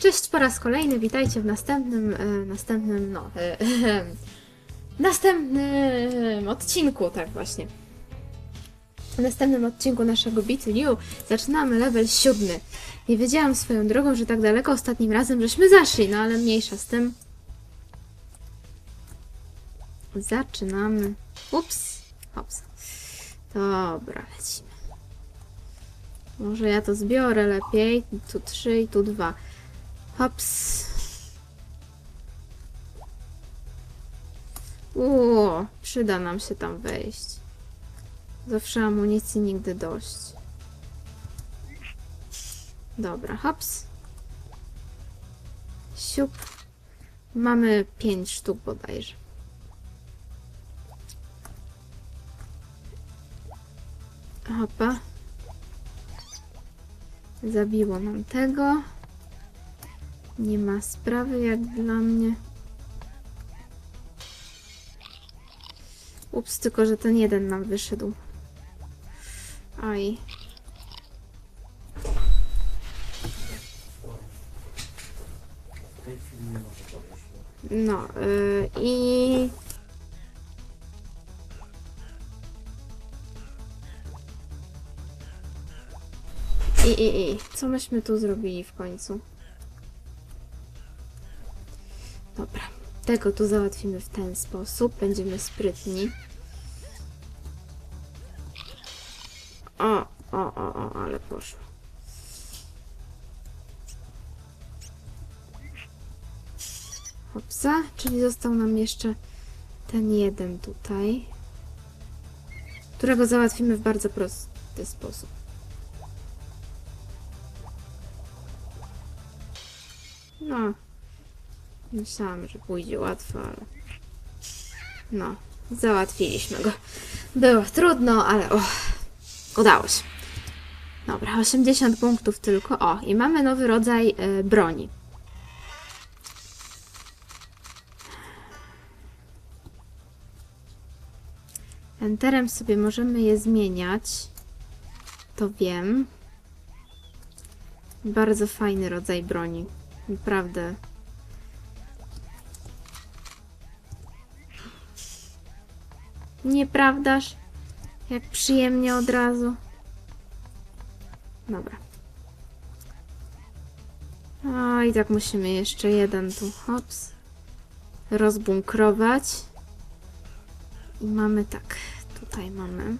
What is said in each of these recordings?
Cześć po raz kolejny, witajcie w następnym, e, następnym, no, e, następnym odcinku, tak właśnie. W następnym odcinku naszego Beat You zaczynamy level siódmy. Nie wiedziałam swoją drogą, że tak daleko ostatnim razem żeśmy zaszli, no ale mniejsza z tym. Zaczynamy. Ups, hops. Dobra, lecimy. Może ja to zbiorę lepiej. Tu trzy i tu dwa. Hops. Ło, przyda nam się tam wejść. Zawsze amunicji nigdy dość. Dobra, hops. Siup. Mamy pięć sztuk bodajże. Hopa. Zabiło nam tego. Nie ma sprawy jak dla mnie. Ups, tylko że ten jeden nam wyszedł. Aj. No yy, i... I, i, i. Co myśmy tu zrobili w końcu? Tego tu załatwimy w ten sposób. Będziemy sprytni. O, o, o, o, ale poszło. Hopsa, czyli został nam jeszcze ten jeden tutaj, którego załatwimy w bardzo prosty sposób. Myślałam, że pójdzie łatwo, ale no, załatwiliśmy go. Było trudno, ale o, udało się. Dobra, 80 punktów tylko. O, i mamy nowy rodzaj y, broni. Enterem sobie możemy je zmieniać. To wiem. Bardzo fajny rodzaj broni. Naprawdę. Nieprawdaż? Jak przyjemnie od razu. Dobra. O, i tak musimy jeszcze jeden tu, hops, rozbunkrować. I mamy tak, tutaj mamy.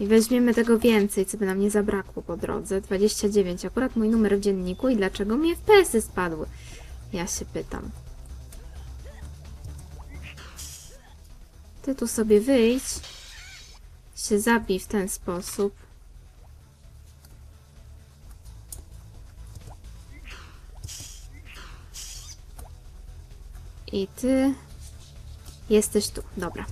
I weźmiemy tego więcej, co by nam nie zabrakło po drodze. 29, akurat mój numer w dzienniku i dlaczego mi FPS-y spadły? Ja się pytam. Ty tu sobie wyjdź. Się zabij w ten sposób. I ty jesteś tu. Dobra.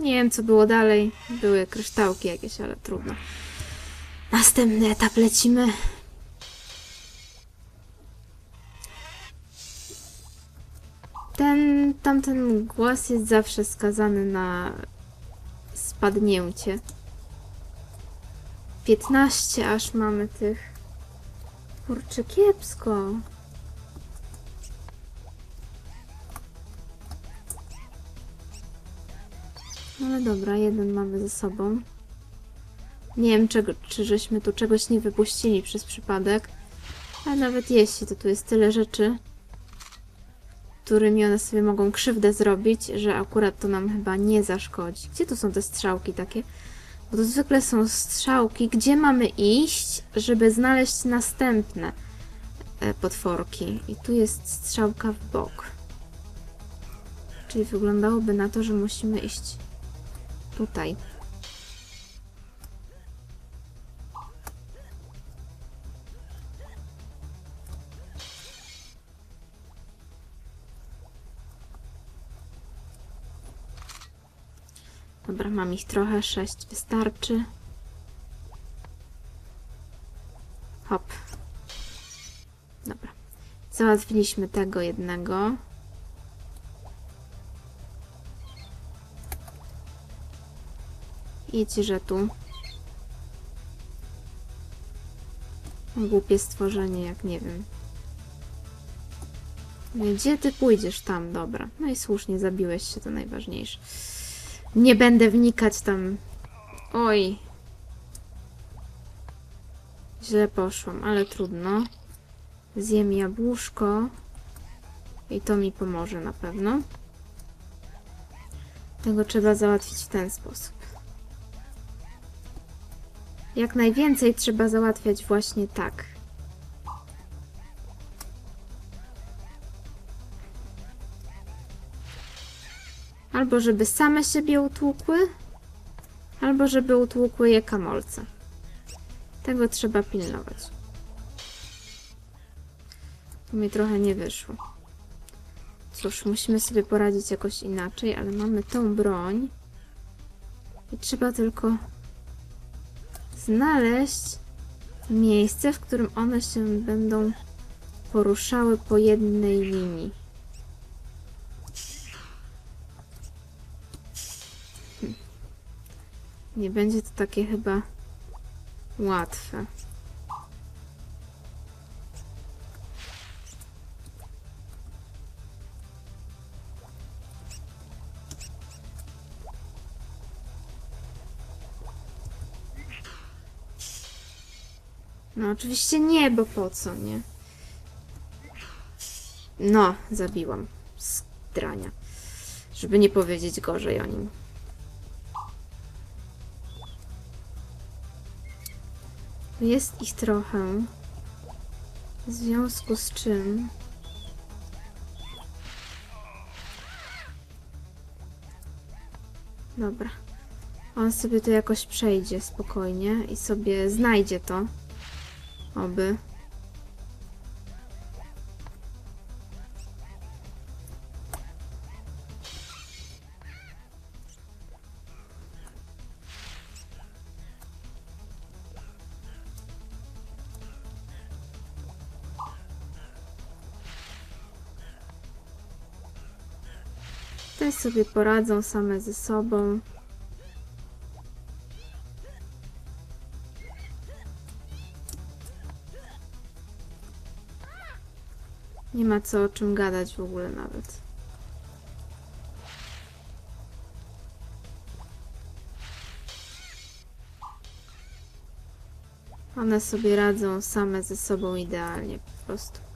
Nie wiem, co było dalej. Były kryształki jakieś, ale trudno. Następny etap lecimy. Tamten głos jest zawsze skazany na spadnięcie. 15 aż mamy tych. Kurczę, kiepsko. Ale dobra, jeden mamy ze sobą. Nie wiem, czego, czy żeśmy tu czegoś nie wypuścili przez przypadek. Ale nawet jeśli, to tu jest tyle rzeczy, którymi one sobie mogą krzywdę zrobić, że akurat to nam chyba nie zaszkodzi. Gdzie tu są te strzałki takie? Bo to zwykle są strzałki, gdzie mamy iść, żeby znaleźć następne e, potworki. I tu jest strzałka w bok. Czyli wyglądałoby na to, że musimy iść tutaj. Mam ich trochę, sześć wystarczy. Hop. Dobra. Załatwiliśmy tego jednego. Idź, że tu. Głupie stworzenie, jak nie wiem. Gdzie ty pójdziesz tam? Dobra. No i słusznie, zabiłeś się, to najważniejsze. Nie będę wnikać tam. Oj. Źle poszłam, ale trudno. Zjem jabłuszko. I to mi pomoże na pewno. Tego trzeba załatwić w ten sposób. Jak najwięcej trzeba załatwiać właśnie tak. Albo żeby same siebie utłukły, albo żeby utłukły je kamolce. Tego trzeba pilnować. To mi trochę nie wyszło. Cóż, musimy sobie poradzić jakoś inaczej, ale mamy tą broń. I trzeba tylko znaleźć miejsce, w którym one się będą poruszały po jednej linii. Nie będzie to takie chyba łatwe. No oczywiście nie, bo po co, nie? No, zabiłam. Strania. Żeby nie powiedzieć gorzej o nim. Jest ich trochę. W związku z czym... Dobra. On sobie to jakoś przejdzie spokojnie i sobie znajdzie to. Oby. Te sobie poradzą same ze sobą. Nie ma co o czym gadać w ogóle nawet. One sobie radzą same ze sobą idealnie po prostu.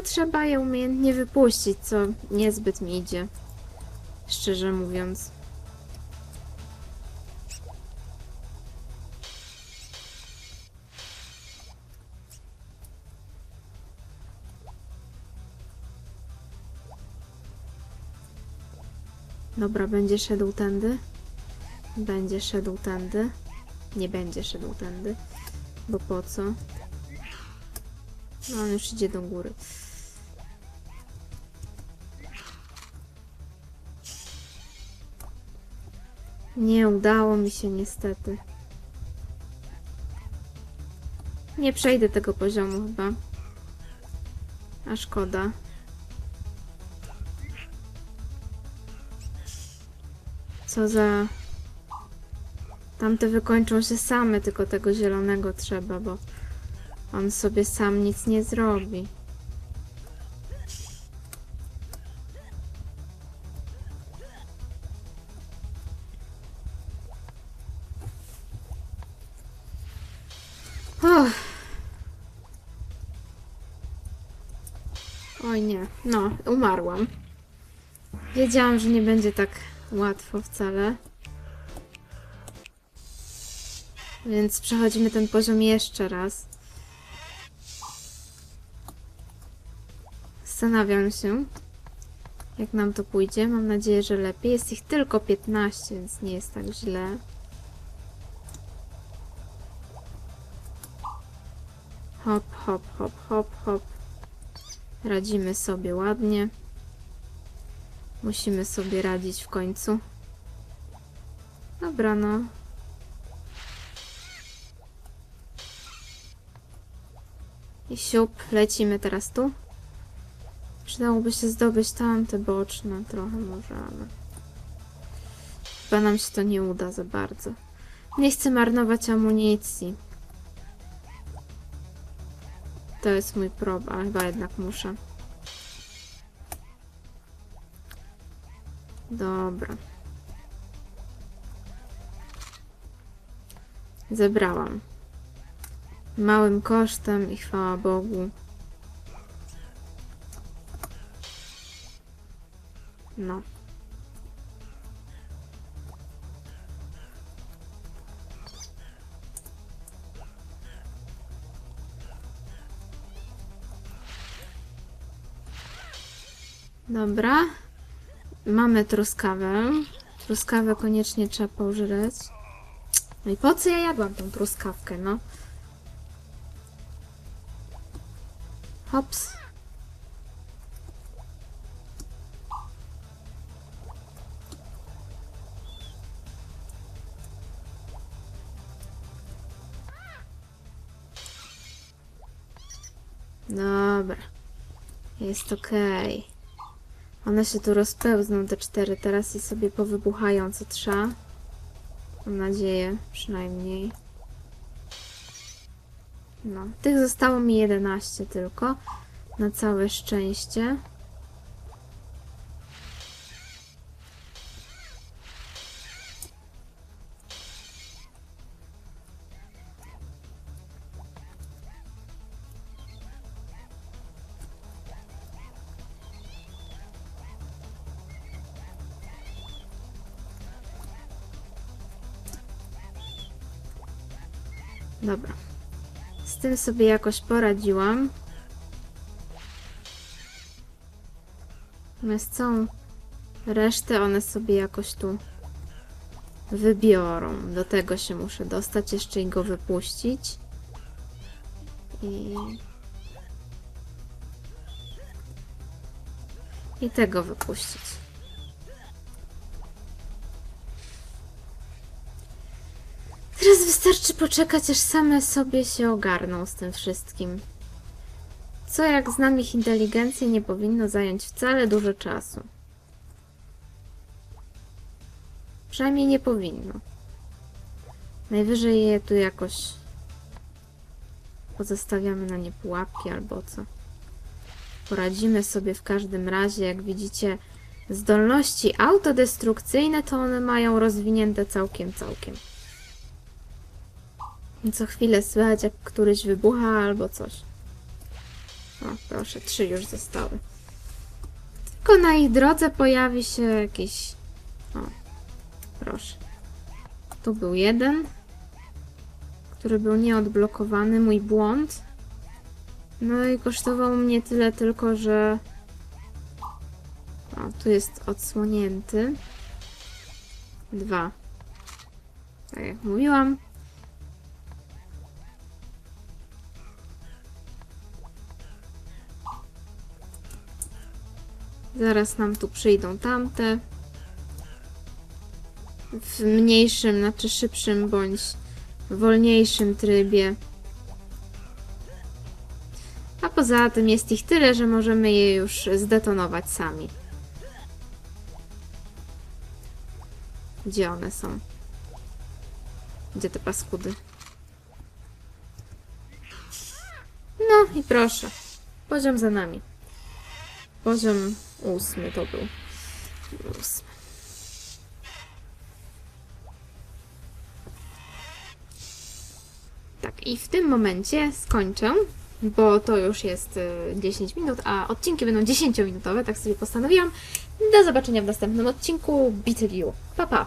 Tylko trzeba je umiejętnie wypuścić, co niezbyt mi idzie. Szczerze mówiąc. Dobra, będzie szedł tędy. Będzie szedł tędy. Nie będzie szedł tędy. Bo po co? No, on już idzie do góry. Nie udało mi się niestety. Nie przejdę tego poziomu chyba. A szkoda. Co za... Tamte wykończą się same, tylko tego zielonego trzeba, bo on sobie sam nic nie zrobi. No, umarłam. Wiedziałam, że nie będzie tak łatwo wcale. Więc przechodzimy ten poziom jeszcze raz. Zastanawiam się, jak nam to pójdzie. Mam nadzieję, że lepiej. Jest ich tylko 15, więc nie jest tak źle. Hop, hop, hop, hop, hop. Radzimy sobie ładnie. Musimy sobie radzić w końcu. Dobra, no. I siup, lecimy teraz tu. Przydałoby się zdobyć tamte boczne trochę może, ale... Chyba nam się to nie uda za bardzo. Nie chcę marnować amunicji. To jest mój problem, chyba jednak muszę. Dobra. Zebrałam. Małym kosztem i chwała Bogu. No. Dobra. Mamy truskawę. Truskawę koniecznie trzeba pożreć. No i po co ja jadłam tą truskawkę, no? Hops. Dobra. Jest okej. One się tu rozpełzną, te cztery, teraz i sobie powybuchają co trzeba. Mam nadzieję, przynajmniej. No, tych zostało mi 11 tylko. Na całe szczęście. Dobra. Z tym sobie jakoś poradziłam. Natomiast całą resztę one sobie jakoś tu wybiorą. Do tego się muszę dostać, jeszcze i go wypuścić. I... I tego wypuścić. Wystarczy poczekać, aż same sobie się ogarną z tym wszystkim. Co jak znam ich inteligencję, nie powinno zająć wcale dużo czasu. Przynajmniej nie powinno. Najwyżej je tu jakoś pozostawiamy na nie pułapki albo co. Poradzimy sobie w każdym razie, jak widzicie, zdolności autodestrukcyjne to one mają rozwinięte całkiem, całkiem. Co chwilę słychać, jak któryś wybucha albo coś. O, proszę, trzy już zostały. Tylko na ich drodze pojawi się jakiś... O, proszę. Tu był jeden, który był nieodblokowany, mój błąd. No i kosztował mnie tyle tylko, że... O, tu jest odsłonięty. Dwa. Tak jak mówiłam, Zaraz nam tu przyjdą tamte. W mniejszym, znaczy szybszym bądź wolniejszym trybie. A poza tym jest ich tyle, że możemy je już zdetonować sami. Gdzie one są? Gdzie te paskudy? No i proszę. Poziom za nami. Poziom ósmy to był. Ósmy. Tak, i w tym momencie skończę, bo to już jest y, 10 minut, a odcinki będą 10-minutowe, tak sobie postanowiłam. Do zobaczenia w następnym odcinku. Beat you. Pa, pa!